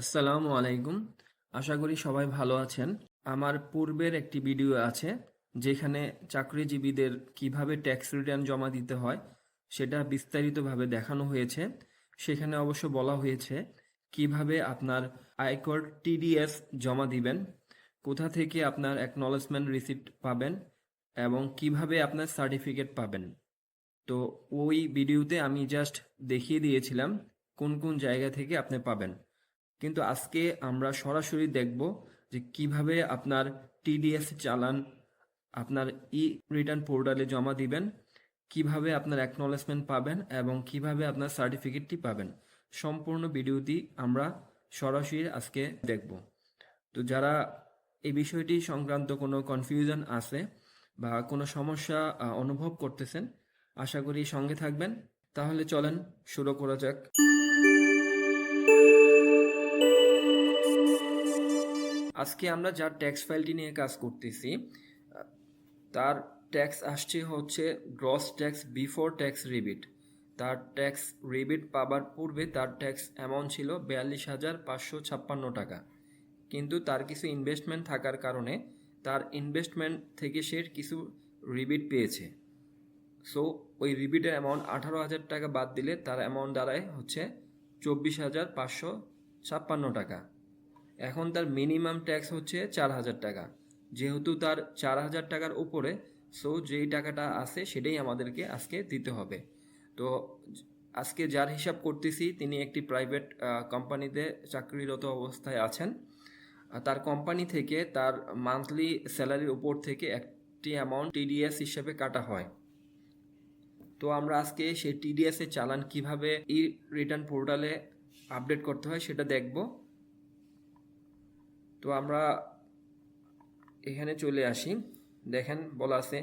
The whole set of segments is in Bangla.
আসসালামু আলাইকুম। আশা করি সবাই ভালো আছেন। আমার পূর্বের একটি ভিডিও আছে, যেখানে চাকরিজীবীদের কীভাবে ট্যাক্স রিটার্ন জমা দিতে হয়, সেটা বিস্তারিতভাবে দেখানো হয়েছে। সেখানে অবশ্য বলা হয়েছে, কীভাবে আপনার আয়কর টিডিএস জমা দিবেন, কোথা থেকে আপনার অ্যাকনলেজমেন্ট রিসিপ্ট পাবেন, এবং কীভাবে আপনার সার্টিফিকেট পাবেন। তো ওই ভিডিওতে আমি জাস্ট দেখিয়ে দিয়েছিলাম, কোন কোন জায়গা থেকে আপনি পাবেন। কিন্তু আজকে আমরা সরাসরি দেখব যে কীভাবে আপনার টিডিএস চালান, আপনার ই রিটার্ন পোর্টালে জমা দিবেন, কীভাবে আপনার অ্যাকনলেজমেন্ট পাবেন এবং কীভাবে আপনার সার্টিফিকেটটি পাবেন। সম্পূর্ণ ভিডিওটি আমরা সরাসরি আজকে দেখব। তো যারা এই বিষয়টি সংক্রান্ত কোনো কনফিউশন আছে বা কোনো সমস্যা অনুভব করতেছেন, আশা করি সঙ্গে থাকবেন। তাহলে চলেন শুরু করা যাক। আজকে আমরা যার ট্যাক্স ফাইলটি নিয়ে কাজ করতেছি, তার ট্যাক্স আসছে হচ্ছে gross tax before tax rebate তার ট্যাক্স রিবিট পাবার পূর্বে তার ট্যাক্স অ্যামাউন্ট ছিল বিয়াল্লিশ হাজার পাঁচশো ছাপ্পান্ন টাকা। কিন্তু তার কিছু ইনভেস্টমেন্ট থাকার কারণে তার ইনভেস্টমেন্ট থেকে সে কিছু রিবিট পেয়েছে। সো ওই রিবিটের অ্যামাউন্ট আঠারো হাজার টাকা বাদ দিলে তার অ্যামাউন্ট দাঁড়ায় হচ্ছে চব্বিশ হাজার পাঁচশো ছাপ্পান্ন টাকা। এখন তার মিনিমাম ট্যাক্স হচ্ছে চার হাজার টাকা। যেহেতু তার চার হাজার টাকার উপরে সো যেই টাকাটা আছে সেটাই আমাদেরকে আজকে দিতে হবে। তো আজকে যার হিসাব করতেছি, তিনি একটি প্রাইভেট কোম্পানিতে চাকরিরত অবস্থায় আছেন। তার কোম্পানি থেকে তার মান্থলি স্যালারির উপর থেকে একটি অ্যামাউন্ট টিডিএস হিসেবে কাটা হয়। তো আমরা আজকে সেই টিডিএসের চালান কীভাবে ই রিটার্ন পোর্টালে আপডেট করতে হয় সেটা দেখব। তো আমরা এখানে চলে আসি। দেখেন, বলা আছে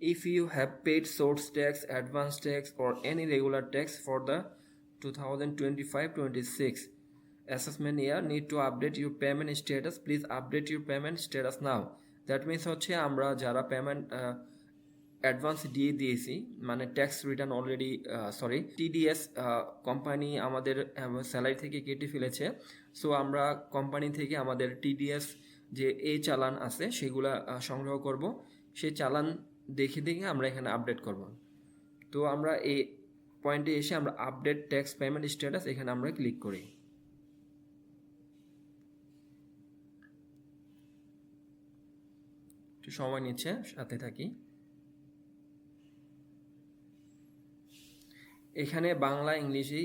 if you have paid source tax advance tax or any regular tax for the two thousand twenty five twenty six assessment year need to update your payment status please update your payment status now that means হচ্ছে আমরা যারা পেমেন্ট অ্যাডভান্স দিয়ে দিয়েছি মানে tax return already sorry TDS company আমাদের স্যালারি থেকে কেটে ফেলেছে সো আমরা কোম্পানি থেকে আমাদের টিডিএস যে এ চালান আছে, সেগুলা সংগ্রহ করব। সেই চালান দেখে দেখে আমরা এখানে আপডেট করব। তো আমরা এই পয়েন্টে এসে আমরা আপডেট ট্যাক্স পেমেন্ট স্ট্যাটাস এখানে আমরা ক্লিক করি। একটু সময় নিচ্ছে, সাথে থাকি। এখানে বাংলা, ইংলিশে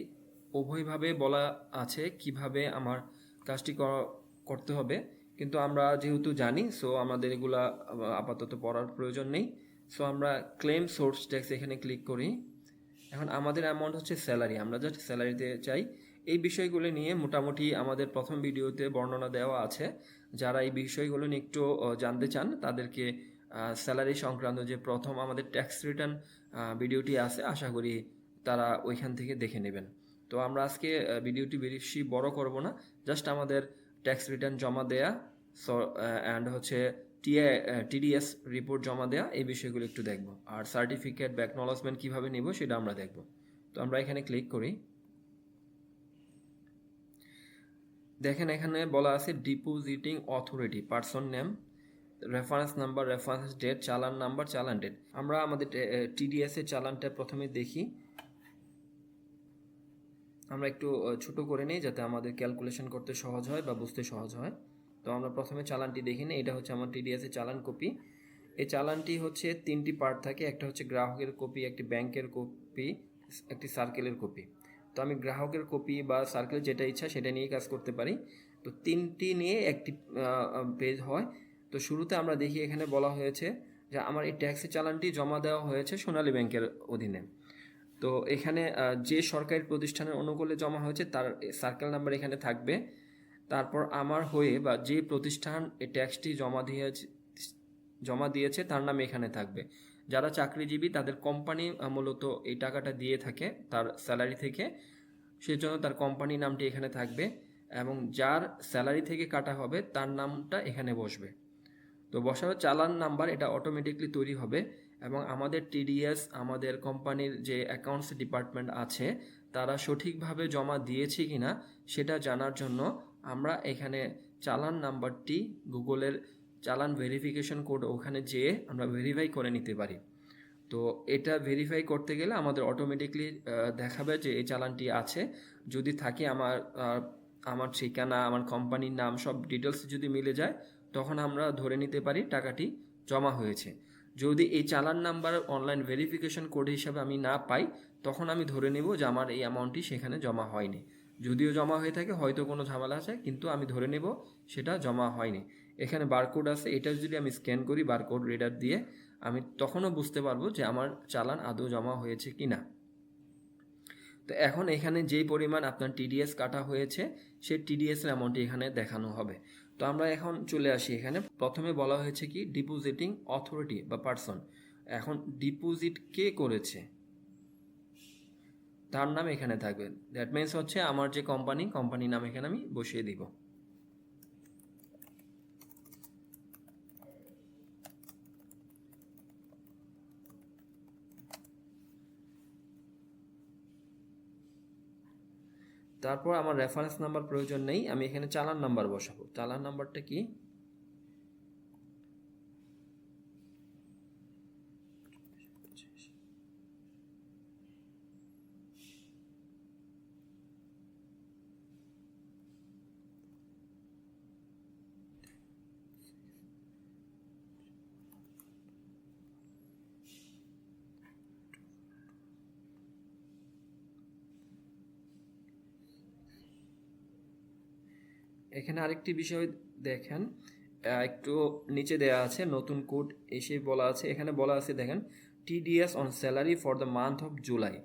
উভয়ভাবে বলা আছে কীভাবে আমার কাজটি করতে হবে। কিন্তু আমরা যেহেতু জানি সো আমাদের এগুলা আপাতত পড়ার প্রয়োজন নেই। সো আমরা ক্লেম সোর্স ট্যাক্স এখানে ক্লিক করি। এখন আমাদের অ্যামাউন্ট হচ্ছে স্যালারি আমরা জাস্ট স্যালারিতে চাই। এই বিষয়গুলো নিয়ে মোটামুটি আমাদের প্রথম ভিডিওতে বর্ণনা দেওয়া আছে। যারা এই বিষয়গুলো নিয়ে একটু জানতে চান, তাদেরকে স্যালারি সংক্রান্ত যে প্রথম আমাদের ট্যাক্স রিটার্ন ভিডিওটি আছে, আশা করি তারা ওইখান থেকে দেখে নেবেন। তো আমরা আজকে ভিডিওটি বেশি বড় করব না জাস্ট আমাদের ট্যাক্স রিটার্ন জমা দেয়া অ্যান্ড হচ্ছে টিএ টিডিএস রিপোর্ট জমা দেয়া, এই বিষয়গুলো একটু দেখব। আর সার্টিফিকেট বা অ্যাকনলেজমেন্ট কীভাবে নেব সেটা আমরা দেখব। তো আমরা এখানে ক্লিক করি। দেখেন এখানে বলা আছে depositing authority person name reference number reference date challan number challan date আমরা আমাদের টিডিএস এর চালানটা প্রথমে দেখি। আমরা একটু ছোট করে নিই যাতে আমাদের ক্যালকুলেশন করতে সহজ হয় বা বুঝতে সহজ হয়। তো আমরা প্রথমে চালানটি দেখি নিই, এটা হচ্ছে আমার টিডিএস এর চালান কপি। এই চালানটি হচ্ছে তিনটি পার্ট থাকে, একটা হচ্ছে গ্রাহকের কপি, একটি ব্যাংকের কপি, একটি সার্কেলের কপি। তো আমি গ্রাহকের কপি বা সার্কেল যেটা ইচ্ছা সেটা নিয়ে কাজ করতে পারি। তো তিনটি নিয়ে একটি পেজ হয়। তো শুরুতে আমরা দেখি এখানে বলা হয়েছে যে আমার এই ট্যাক্সি চালানটি জমা দেওয়া হয়েছে সোনালী ব্যাংকের অধীনে। তো এখানে যে সরকারি প্রতিষ্ঠানের অনুকূলে জমা হয়েছে তার সার্কেল নাম্বার এখানে থাকবে। তারপর আমার হয়ে বা যে প্রতিষ্ঠান এই ট্যাক্সটি জমা দিয়েছে জমা দিয়েছে তার নাম এখানে থাকবে। যারা চাকরিজীবী তাদের কোম্পানি মূলত এই টাকাটা দিয়ে থাকে তার স্যালারি থেকে। সেই জন্য তার কোম্পানি নামটি এখানে থাকবে এবং যার স্যালারি থেকে কাটা হবে তার নামটা এখানে বসবে। তো বসার চালান নাম্বার এটা অটোমেটিকলি তৈরি হবে। এবং আমাদের টিডিএস আমাদের কোম্পানির যে অ্যাকাউন্টস ডিপার্টমেন্ট আছে, তারা সঠিকভাবে জমা দিয়েছে কি না সেটা জানার জন্য আমরা এখানে চালান নাম্বারটি গুগলের চালান ভেরিফিকেশন কোড ওখানে যেয়ে আমরা ভেরিফাই করে নিতে পারি। তো এটা ভেরিফাই করতে গেলে আমাদের অটোমেটিকলি দেখাবে যে এই চালানটি আছে। যদি থাকে আমার আমার ঠিকানা, আমার কোম্পানির নাম, সব ডিটেলস যদি মিলে যায়, তখন আমরা ধরে নিতে পারি টাকাটি জমা হয়েছে। যদি এই চালান নাম্বার অনলাইন ভেরিফিকেশন কোড হিসাবে আমি না পাই, তখন আমি ধরে নেব যে আমার এই অ্যামাউন্টটি সেখানে জমা হয়নি। যদিও জমা হয়ে থাকে, হয়তো কোনো ঝামেলা আছে, কিন্তু আমি ধরে নেব সেটা জমা হয়নি। এখানে বারকোড আছে, এটা যদি আমি স্ক্যান করি বারকোড রিডার দিয়ে, আমি তখনও বুঝতে পারব যে আমার চালান আদৌ জমা হয়েছে কি না তো এখন এখানে যেই পরিমাণ আপনার টিডিএস কাটা হয়েছে, সেই টিডিএসের অ্যামাউন্টটি এখানে দেখানো হবে। তো আমরা এখন চলে আসি এখানে। প্রথমে বলা হয়েছে কি ডিপোজিটিং অথরিটি বা পার্সন এখন ডিপোজিট কে করেছে? তার নাম এখানে থাকবে। দ্যাট মিনস হচ্ছে আমার যে কোম্পানি কোম্পানির নাম এখানে আমি বসিয়ে দিব। তারপর আমার রেফারেন্স নাম্বার প্রয়োজন নেই আমি এখানে চালান নাম্বার বসাবো। চালান নাম্বারটা কি? এখানে আরেকটি বিষয় দেখেন একটু নিচে দেওয়া আছে, নতুন কোড এসে বলা আছে। এখানে বলা আছে, দেখেন TDS on salary for the month of July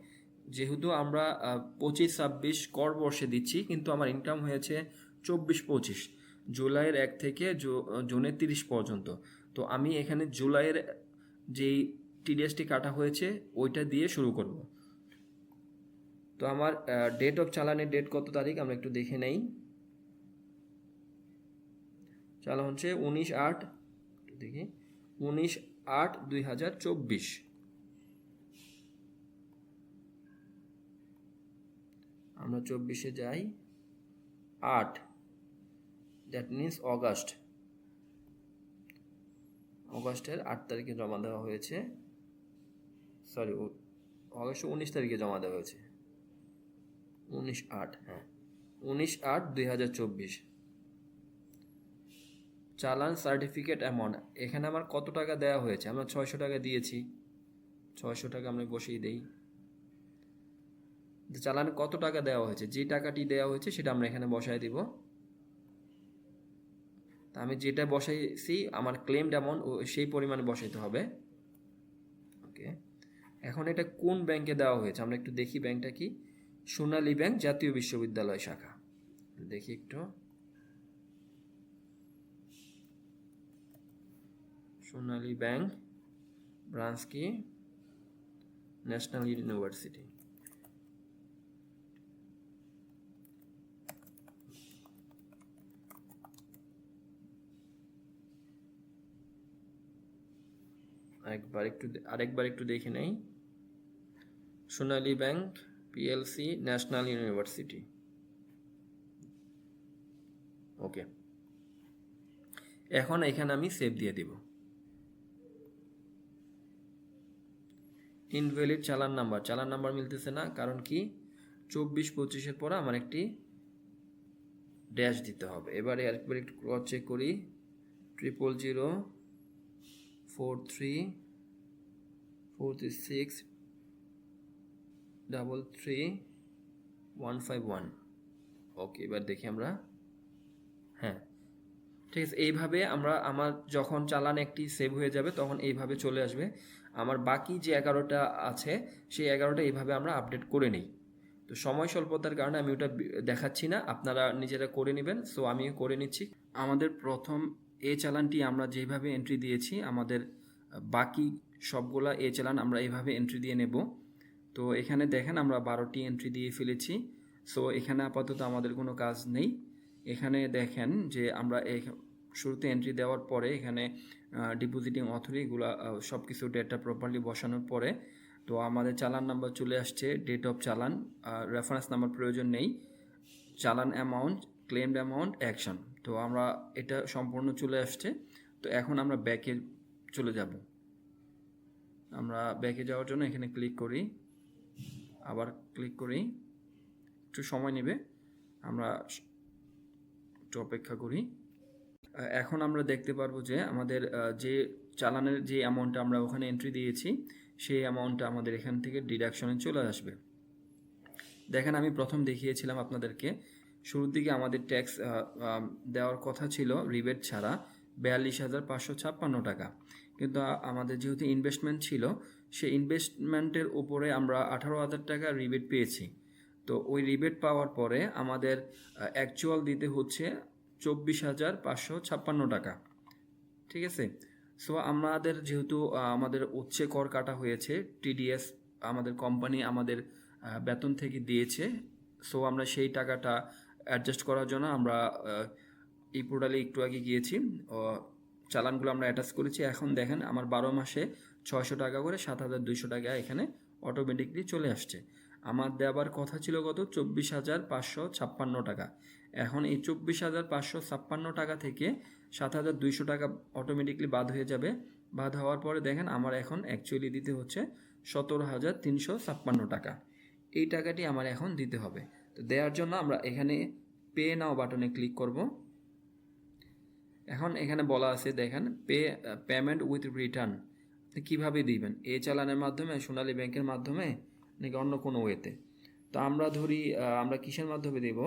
যেহেতু আমরা পঁচিশ, ছাব্বিশ কর বর্ষে দিচ্ছি, কিন্তু আমার ইনকাম হয়েছে চব্বিশ, পঁচিশ। জুলাইয়ের এক থেকে জুনের তিরিশ পর্যন্ত। তো আমি এখানে জুলাইয়ের যেই টিডিএসটি কাটা হয়েছে, ওইটা দিয়ে শুরু করব। তো আমার ডেট অফ চালানের ডেট কত তারিখ, আমরা একটু দেখে নেই। চালান হচ্ছে উনিশ আট, দেখি, উনিশ আট দুই হাজার চব্বিশ। আমরা চব্বিশে যাই, আট দ্যাট মিনস অগাস্ট। অগাস্টের আট তারিখে জমা দেওয়া হয়েছে। সরি অগাস্ট উনিশ তারিখে জমা দেওয়া হয়েছে। উনিশ আট হ্যাঁ। উনিশ আট দুই হাজার চব্বিশ। চালান সার্টিফিকেট অ্যামাউন্ট এখানে আমার কত টাকা দেওয়া হয়েছে? আমরা ছয়শো টাকা দিয়েছি। ছয়শো টাকা আমরা বসিয়ে দেই। চালানে কত টাকা দেওয়া হয়েছে? যে টাকাটি দেওয়া হয়েছে, সেটা আমরা এখানে বসায় দিব। তা আমি যেটা বসাইছি, আমার ক্লেমড অ্যামাউন্ট সেই পরিমাণে বসাইতে হবে। ওকে এখন এটা কোন ব্যাংকে দেওয়া হয়েছে? আমরা একটু দেখি ব্যাংকটা কি? সোনালী ব্যাংক জাতীয় বিশ্ববিদ্যালয় শাখা। দেখি একটু। সোনালী ব্যাংক ব্রাঞ্চ কি ন্যাশনাল ইউনিভার্সিটি। আরেকবার একটু আরেকবার একটু দেখে নেই। Sonali bank, PLC, national university. Okay. এখন এখানে আমি সেভ দিয়ে দিব। ইনভ্যালিড চালান নাম্বার চালান নাম্বার মিলতেছে না, কারণ কি? চব্বিশ পঁচিশের পর আমার একটি ড্যাশ দিতে হবে। এবারে একবার একটু ক্রস চেক করি। Triple zero four three four three six double three one five one okay এবার দেখি আমরা। হ্যাঁ ঠিক আছে, এইভাবে আমরা, আমার যখন চালান একটি সেভ হয়ে যাবে, তখন এইভাবে চলে আসবে। আমার বাকি যে এগারোটা আছে, সেই এগারোটা এইভাবে আমরা আপডেট করে নিই। তো সময় স্বল্পতার কারণে আমি ওটা দেখাচ্ছি না, আপনারা নিজেরা করে নেবেন। সো আমিও করে নিচ্ছি। আমাদের প্রথম এ চালানটি আমরা যেভাবে এন্ট্রি দিয়েছি, আমাদের বাকি সবগুলা এ চালান আমরা এইভাবে এন্ট্রি দিয়ে নেব। তো এখানে দেখেন আমরা বারোটি এন্ট্রি দিয়ে ফেলেছি। সো এখানে আপাতত আমাদের কোনো কাজ নেই। এখানে দেখেন যে আমরা এখ- শুরুতে এন্ট্রি দেওয়ার পরে এখানে ডিপোজিটিং অথরিগুলো সব কিছু ডেটা প্রপারলি বসানোর পরে, তো আমাদের চালান নাম্বার চলে আসছে date of challan reference number প্রয়োজন নেই, চালান অ্যামাউন্ট ক্লেমড অ্যামাউন্ট অ্যাকশন তো আমরা এটা সম্পূর্ণ চলে আসছে, তো এখন আমরা ব্যাকে চলে যাব। আমরা ব্যাকে যাওয়ার জন্য এখানে ক্লিক করি, আবার ক্লিক করি, একটু সময় নেবে, আমরা একটু অপেক্ষা করি। এখন আমরা দেখতে পারব যে আমাদের যে চালানের যে অ্যামাউন্টটা আমরা ওখানে এন্ট্রি দিয়েছি, সেই অ্যামাউন্টটা আমাদের এখান থেকে ডিডাকশনে চলে আসবে। দেখেন আমি প্রথম দেখিয়েছিলাম আপনাদেরকে, শুরুর দিকে আমাদের ট্যাক্স দেওয়ার কথা ছিল রিবেট ছাড়া বিয়াল্লিশ হাজার পাঁচশো ছাপ্পান্ন টাকা। কিন্তু আমাদের যেহেতু ইনভেস্টমেন্ট ছিল, সেই ইনভেস্টমেন্টের উপরে আমরা আঠারো হাজার টাকা রিবেট পেয়েছি। তো ওই রিবেট পাওয়ার পরে আমাদের অ্যাকচুয়াল দিতে হচ্ছে চব্বিশ হাজার পাঁচশো ছাপ্পান্ন টাকা। ঠিক আছে? সো আমাদের যেহেতু আমাদের উচ্ছে কর কাটা হয়েছে টিডিএস আমাদের কোম্পানি আমাদের বেতন থেকে দিয়েছে। সো আমরা সেই টাকাটা অ্যাডজাস্ট করার জন্য আমরা এই পোর্টালে একটু আগে গিয়েছি। চালানগুলো আমরা অ্যাটাচ করেছি। এখন দেখেন, আমার বারো মাসে ছয়শো টাকা করে সাত হাজার দুইশো টাকা এখানে অটোমেটিকলি চলে আসছে। আমার দেওয়ার কথা ছিল কত? চব্বিশ হাজার পাঁচশো ছাপ্পান্ন টাকা। এখন এই চব্বিশ হাজার পাঁচশো ছাপ্পান্ন টাকা থেকে সাত হাজার দুইশো টাকা অটোমেটিকলি বাদ হয়ে যাবে। বাদ হওয়ার পরে দেখেন আমার এখন অ্যাকচুয়ালি দিতে হচ্ছে সতেরো হাজার তিনশো ছাপ্পান্ন টাকা। এই টাকাটি আমার এখন দিতে হবে। তো দেওয়ার জন্য আমরা এখানে পে নাও বাটনে ক্লিক করব। এখন এখানে বলা আছে, দেখেন পে পেমেন্ট উইথ রিটার্ন কীভাবে দিবেন? এই চালানের মাধ্যমে, সোনালী ব্যাংকের মাধ্যমে? নাকি অন্য কোনো ওয়েতে তো আমরা ধরি আমরা কিসের মাধ্যমে দেব?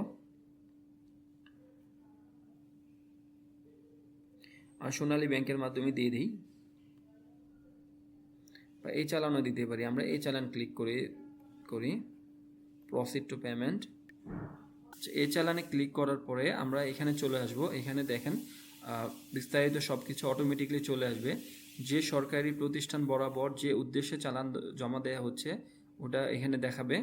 সোনালী ব্যাংকের মাধ্যমে দিয়ে দিই। বা এই চালানও দিতে পারি। আমরা এই চালান ক্লিক করে, করি। প্রসিড টু পেমেন্ট এই চালানে ক্লিক করার পরে আমরা এখানে চলে আসব। এখানে দেখেন বিস্তারিত সব কিছু অটোমেটিকলি চলে আসবে। যে সরকারি প্রতিষ্ঠান বরাবর যে উদ্দেশ্যে চালান জমা দেওয়া হচ্ছে ওটা এখানে দেখাবে।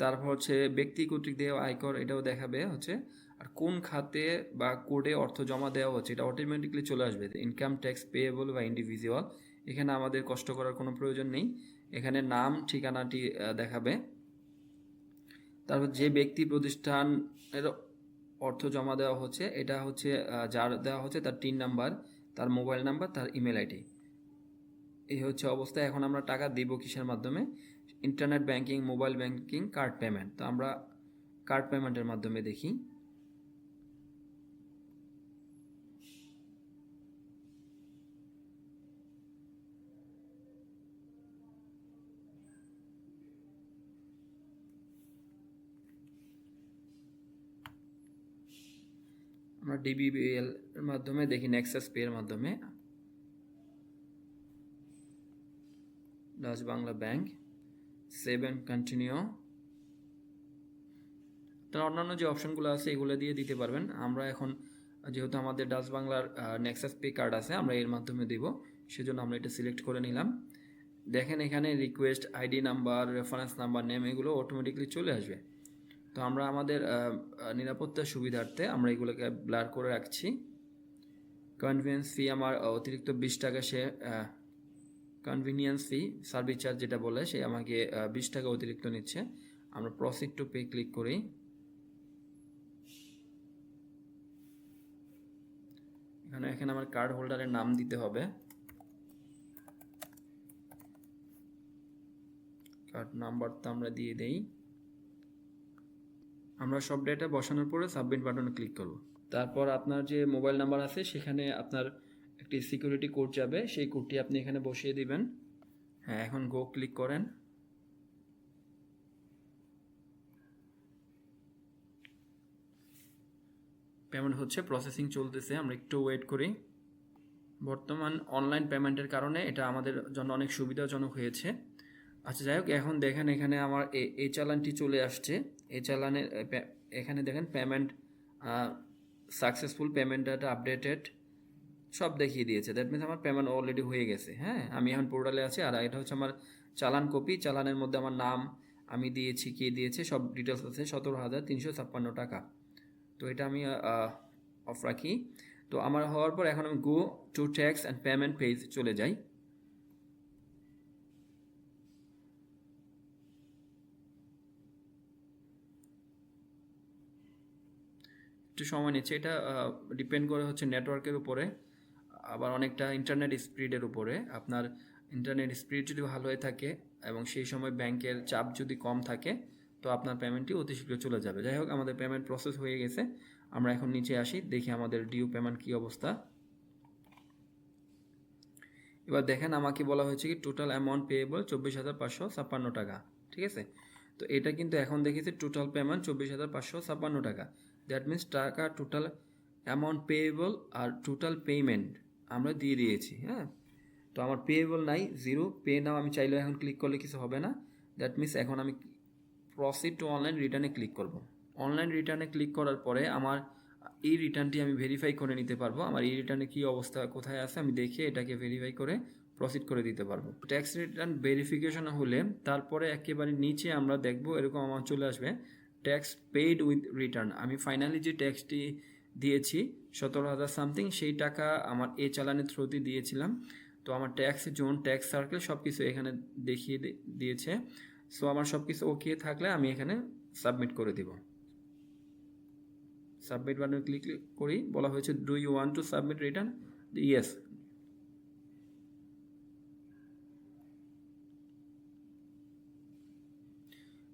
তারপর হচ্ছে ব্যক্তি কর্তৃক দেওয়া আয়কর এটাও দেখাবে হচ্ছে। আর কোন খাতে বা কোডে অর্থ জমা দেওয়া হচ্ছে এটা অটোমেটিকলি চলে আসবে। ইনকাম ট্যাক্স পেয়েবল বা ইন্ডিভিজুয়াল এখানে আমাদের কষ্ট করার কোনো প্রয়োজন নেই। এখানে নাম, ঠিকানাটি দেখাবে। তারপর যে ব্যক্তি প্রতিষ্ঠানের অর্থ জমা দেওয়া হচ্ছে, এটা হচ্ছে যার দেওয়া হচ্ছে তার টিন নাম্বার, তার মোবাইল নাম্বার, তার ইমেল আইডি। এই হচ্ছে অবস্থা। এখন আমরা টাকা দিব কিসের মাধ্যমে? Internet banking mobile banking card payment তো আমরা কার্ড পেমেন্টের মাধ্যমে দেখি। আমরা ডিবিবিএল এর মাধ্যমে দেখি নেক্সাস পে এর মাধ্যমে। Dutch Bangla bank seven continue তার অন্যান্য যে অপশনগুলো আছে, এগুলো দিয়ে দিতে পারবেন। আমরা এখন, যেহেতু আমাদের ডাচ বাংলার নেক্সাস পে কার্ড আছে, আমরা এর মাধ্যমে দেব। সেজন্য আমরা এটা সিলেক্ট করে নিলাম। দেখেন এখানে request ID number reference number name এগুলো অটোমেটিকলি চলে আসবে। তো আমরা আমাদের নিরাপত্তার সুবিধার্থে আমরা এগুলোকে ব্লার করে রাখছি। কনভিনিয়েন্স ফি আমার, অতিরিক্ত বিশ টাকা সে কনভিনিয়েন্স ফি সার্ভিস চার্জ যেটা বলে, সে আমাকে বিশ টাকা অতিরিক্ত নিচ্ছে। আমরা প্রসিড টু পে ক্লিক করি। এখানে এখানে আমার কার্ড হোল্ডারের নাম দিতে হবে। কার্ড নাম্বারটা আমরা দিয়ে দেই। আমরা সব ডেটা বসানোর পরে সাবমিট বাটনে ক্লিক করব। তারপর আপনার যে মোবাইল নাম্বার আছে, সেখানে আপনার একটি সিকিউরিটি কোড যাবে, সেই কোডটি আপনি এখানে বসিয়ে দিবেন। হ্যাঁ এখন গো ক্লিক করেন। পেমেন্ট হচ্ছে প্রসেসিং চলতেছে, আমরা একটু ওয়েট করি। বর্তমান অনলাইন পেমেন্টের কারণে এটা আমাদের জন্য অনেক সুবিধাজনক হয়েছে। আচ্ছা যাই হোক, এখন দেখেন এখানে আমার এ- এই চালানটি চলে আসছে। এই চালানের এখানে দেখেন payment successful payment data updated সব দেখিয়ে দিয়েছে। দ্যাট মিনস আমার পেমেন্ট অলরেডি হয়ে গেছে। হ্যাঁ আমি এখন পোর্টালে আছি আর এটা হচ্ছে আমার চালান কপি চালানের মধ্যে আমার নাম আমি দিয়েছি, কে দিয়েছে, সব ডিটেলস আছে, সতেরো হাজার তিনশো ছাপ্পান্ন টাকা। তো এটা আমি অফ রাখি। তো আমার হওয়ার পর এখন আমি go to tax and payment page চলে যাই। একটু সময় নিচ্ছে। এটা ডিপেন্ড করে হচ্ছে নেটওয়ার্কের উপরে। আবার অনেকটা ইন্টারনেট স্পিডের উপরে। আপনার ইন্টারনেট স্পিড যদি ভালো হয়ে থাকে এবং সেই সময় ব্যাংকের চাপ যদি কম থাকে, তো আপনার পেমেন্টটি অতি শীঘ্র চলে যাবে। যাই হোক, আমাদের পেমেন্ট প্রসেস হয়ে গেছে। আমরা এখন নিচে আসি, দেখি আমাদের ডিউ পেমেন্ট কী অবস্থা। এবার দেখেন, আমাকে বলা হয়েছে কি টোটাল অ্যামাউন্ট পেয়েবল চব্বিশ হাজার পাঁচশো ছাপ্পান্ন টাকা, ঠিক আছে? তো এটা কিন্তু এখন দেখেছি টোটাল পেমেন্ট চব্বিশ হাজার পাঁচশো ছাপ্পান্ন টাকা। দ্যাট মিন্স টাকা টোটাল অ্যামাউন্ট পেয়েবল আর টোটাল পেমেন্ট আমরা দিয়ে দিয়েছি হ্যাঁ? তো আমার পেয়েবল নাই জিরো পে নাও আমি চাইলেও এখন ক্লিক করলে কিছু হবে না। দ্যাট মিন্স এখন আমি প্রসিড টু অনলাইন রিটার্নে ক্লিক করব। অনলাইন রিটার্নে ক্লিক করার পরে আমার এই রিটার্নটি আমি ভেরিফাই করে নিতে পারব। আমার এই রিটার্নে কী অবস্থা, কোথায় আছে আমি দেখে এটাকে ভেরিফাই করে প্রসিড করে দিতে পারব। ট্যাক্স রিটার্ন ভেরিফিকেশন হলে তারপরে একেবারে নিচে আমরা দেখব, এরকম আমার চলে আসবে। ট্যাক্স পেইড উইথ রিটার্ন আমি ফাইনালি যে ট্যাক্সটি দিয়েছি, সতেরো হাজার সামথিং সেই টাকা আমার এ চালানের থ্রুতে দিয়েছিলাম। তো আমার ট্যাক্স জোন ট্যাক্স সার্কেল সব কিছু এখানে দেখিয়ে দিয়েছে। সো আমার সব কিছু ওকে থাকলে আমি এখানে সাবমিট করে দিব। সাবমিট বাটনে ক্লিক করি, বলা হয়েছে do you want to submit return yes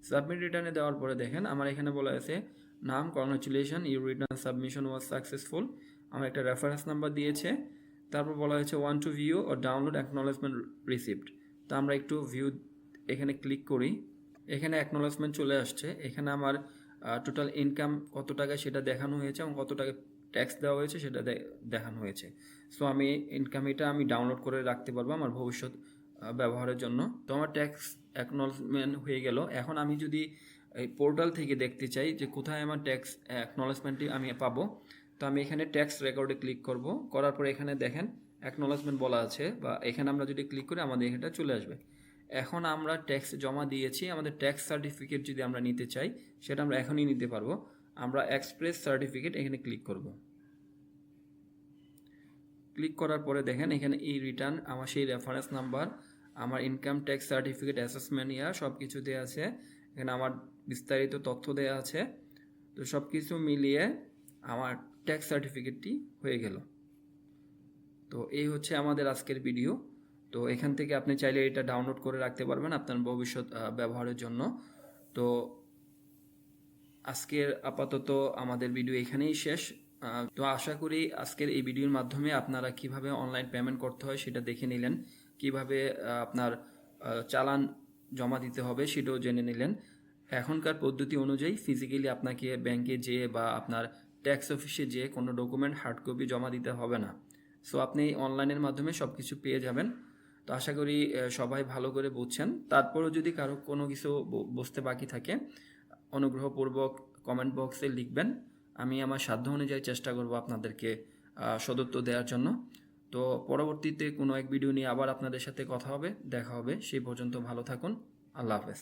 submit রিটার্নে দেওয়ার পরে দেখেন, আমার এখানে বলা আছে নাম congratulation your return submission was successful আমার একটা রেফারেন্স নাম্বার দিয়েছে। তারপর বলা হয়েছে one to view O download acknowledgement receipt তো আমরা একটু ভিউ এখানে ক্লিক করি। এখানে অ্যাকনোলেজমেন্ট চলে আসছে। এখানে আমার টোটাল ইনকাম কত টাকা সেটা দেখানো হয়েছে এবং কত টাকা ট্যাক্স দেওয়া হয়েছে সেটা দেখানো হয়েছে। সো আমি ইনকাম এটা আমি ডাউনলোড করে রাখতে পারব আমার ভবিষ্যৎ ব্যবহারের জন্য। তো আমার ট্যাক্স অ্যাকনোলেজমেন্ট হয়ে গেল। এখন আমি যদি এই পোর্টাল থেকে দেখতে চাই যে কোথায় আমার ট্যাক্স অ্যাকনোলেজমেন্টটি আমি পাবো। তো আমি এখানে ট্যাক্স রেকর্ডে ক্লিক করব। করার পরে এখানে দেখেন অ্যাকনোলেজমেন্ট বলা আছে বা এখানে আমরা যদি ক্লিক করি আমাদের এখানটা চলে আসবে। এখন আমরা ট্যাক্স জমা দিয়েছি, আমাদের ট্যাক্স সার্টিফিকেট যদি আমরা নিতে চাই, সেটা আমরা এখনই নিতে পারব। আমরা এক্সপ্রেস সার্টিফিকেট এখানে ক্লিক করব। ক্লিক করার পরে দেখেন এখানে এই রিটার্ন আমার সেই রেফারেন্স নাম্বার আমার income tax certificate assessment year সব কিছু দেওয়া আছে। এখানে আমার বিস্তারিত তথ্য দেওয়া আছে। তো সব কিছু মিলিয়ে আমার ট্যাক্স সার্টিফিকেটটি হয়ে গেল। তো এই হচ্ছে আমাদের আজকের ভিডিও তো এখান থেকে আপনি চাইলে এটা ডাউনলোড করে রাখতে পারবেন আপনার ভবিষ্যৎ ব্যবহারের জন্য। তো আজকের আপাতত আমাদের ভিডিও এখানেই শেষ। তো আশা করি আজকের এই ভিডিওর মাধ্যমে আপনারা কীভাবে অনলাইন পেমেন্ট করতে হয় সেটা দেখে নিলেন। কীভাবে আপনার চালান জমা দিতে হবে সেটাও জেনে নিলেন। এখনকার পদ্ধতি অনুযায়ী ফিজিক্যালি আপনাকে ব্যাংকে যেয়ে বা আপনার ট্যাক্স অফিসে যেয়ে কোনো ডকুমেন্ট হার্ড কপি জমা দিতে হবে না। সো আপনি অনলাইনের মাধ্যমে সব কিছু পেয়ে যাবেন। তো আশা করি সবাই ভালো করে বুঝছেন। তারপরেও যদি কারও কোনো কিছু বুঝতে বাকি থাকে, অনুগ্রহপূর্বক কমেন্ট বক্সে লিখবেন। আমি আমার সাধ্য অনুযায়ী চেষ্টা করব আপনাদেরকে সদুত্ব দেওয়ার জন্য। তো পরবর্তীতে কোনো এক ভিডিও নিয়ে আবার আপনাদের সাথে কথা হবে, দেখা হবে, সেই পর্যন্ত ভালো থাকুন, আল্লাহ হাফেজ।